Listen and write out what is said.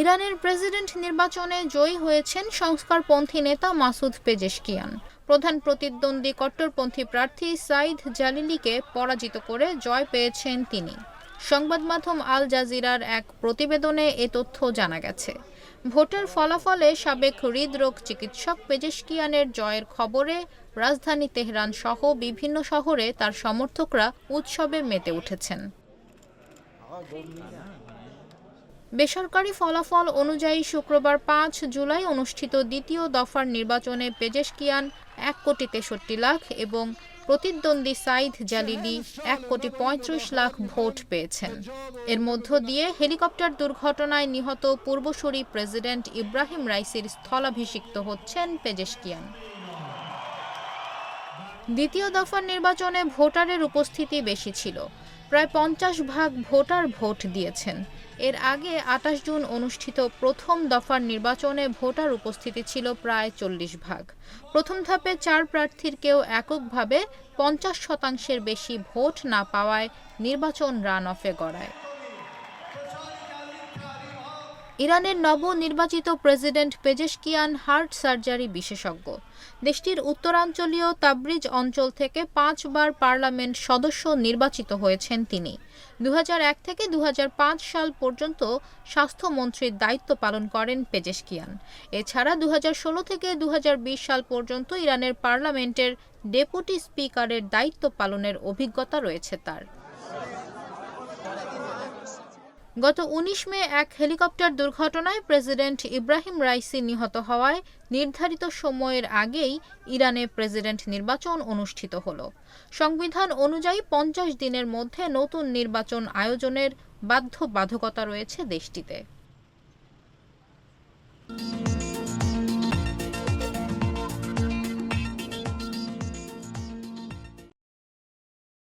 ইরানের প্রেসিডেন্ট নির্বাচনে জয়ী হয়েছেন সংস্কারপন্থী নেতা মাসুদ পেজেশকিয়ান। প্রধান প্রতিদ্বন্দ্বী কট্টরপন্থী প্রার্থী সাইদ জালিলিকে পরাজিত করে জয় পেয়েছেন তিনি। সংবাদ মাধ্যম আল জাজিরার এক প্রতিবেদনে এ তথ্য জানা গেছে। ভোটের ফলাফলে সাবেক হৃদরোগ চিকিৎসক পেজেশকিয়ানের জয়ের খবরে রাজধানী তেহরান সহ বিভিন্ন শহরে তার সমর্থকরা উৎসবে মেতে উঠেছেন। বেসরকারি ফলাফল অনুযায়ী শুক্রবার পাঁচ জুলাই অনুষ্ঠিত দ্বিতীয় দফার নির্বাচনে পেজেশকিয়ান এক কোটি তেষট্টি লাখ এবং প্রতিদ্বন্দ্বী সাইদ জালিলি এক কোটি পঁয়ত্রিশ লাখ ভোট পেয়েছেন। এর মধ্য দিয়ে হেলিকপ্টার দুর্ঘটনায় নিহত পূর্বসূরি প্রেসিডেন্ট ইব্রাহিম রাইসির স্থলাভিষিক্ত হচ্ছেন পেজেশকিয়ান দ্বিতীয় দফার নির্বাচনে ভোটারের উপস্থিতি বেশি ছিল। প্রায় পঞ্চাশ ভাগ ভোটার ভোট দিয়েছেন। এর আগে আটাশ জুন অনুষ্ঠিত প্রথম দফার নির্বাচনে ভোটার উপস্থিতি ছিল প্রায় চল্লিশ ভাগ। প্রথম ধাপে চার প্রার্থীর কেউ এককভাবে পঞ্চাশ শতাংশের বেশি ভোট না পাওয়ায় নির্বাচন রান অফে গড়ায়। ইরানের নবনির্বাচিত প্রেসিডেন্ট পেজেশকিয়ান হার্ট সার্জারি বিশেষজ্ঞ। দেশটির উত্তরাঞ্চলীয় তাবরিজ অঞ্চল থেকে পাঁচবার পার্লামেন্ট সদস্য নির্বাচিত হয়েছেন তিনি। দু হাজার এক থেকে দু হাজার পাঁচ সাল পর্যন্ত স্বাস্থ্যমন্ত্রীর দায়িত্ব পালন করেন পেজেশকিয়ান। এছাড়া দু হাজার ষোলো থেকে দু হাজার বিশ সাল পর্যন্ত ইরানের পার্লামেন্টের ডেপুটি স্পিকারের দায়িত্ব পালনের অভিজ্ঞতা রয়েছে তার। গত ১৯ মে এক হেলিকপ্টার দুর্ঘটনায় প্রেসিডেন্ট ইব্রাহিম রাইসি নিহত হওয়ায় নির্ধারিত সময়ের আগেই ইরানে প্রেসিডেন্ট নির্বাচন অনুষ্ঠিত হল। সংবিধান অনুযায়ী পঞ্চাশ দিনের মধ্যে নতুন নির্বাচন আয়োজনের বাধ্যবাধকতা রয়েছে দেশটিতে।